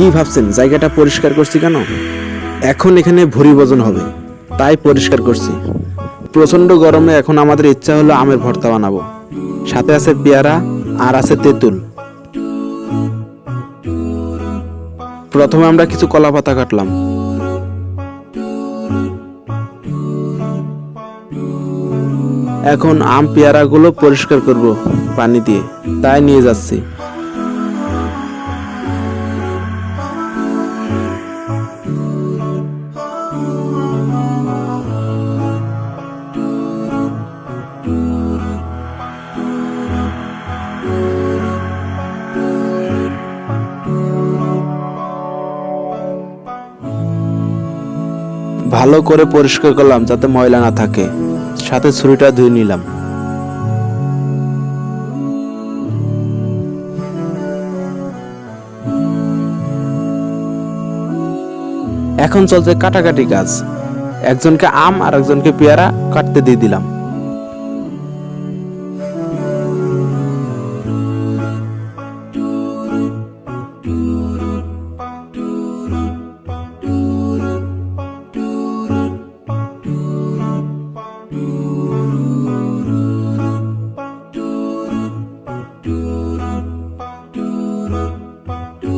কি ভাবছেন? জায়গাটা পরিষ্কার করছি কেন? এখন এখানে ভরি ভোজন হবে, তাই পরিষ্কার করছি। প্রচণ্ড গরমে এখন আমাদের ইচ্ছা হলো আমের ভর্তা বানাবো। সাথে আছে পেয়ারা আর আছে তেঁতুল। প্রথমে আমরা কিছু কলা পাতা কাটলাম। এখন আম পেয়ারাগুলো পরিষ্কার করব পানি দিয়ে, তাই নিয়ে যাচ্ছি। ভালো করে পরিষ্কার করলাম যাতে ময়লা না থাকে। সাথে ছুরিটা ধুয়ে নিলাম। এখন চলছে কাটাকাটি কাজ। একজনকে আম আর একজনকে পেয়ারা কাটতে দিয়ে দিলাম।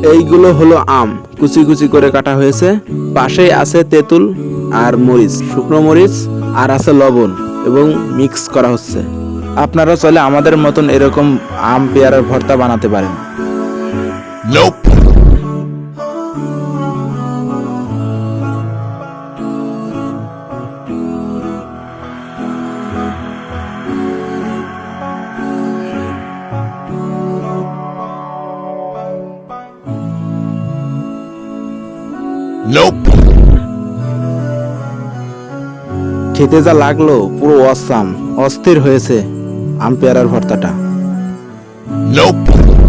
এইগুলো হলো আম। কুচি কুচি করে কাটা হয়েছে। পাশে আছে তেঁতুল আর মরিচ, শুকনো মরিচ আর আছে লবণ এবং মিক্স করা হচ্ছে। আপনারা চলে আমাদের মতন এরকম আম পেয়ারার ভর্তা বানাতে পারেন। খেতে যা লাগল পুরো অসাম অস্থির হয়েছে আম পেয়ারার ভর্তাটা Nope.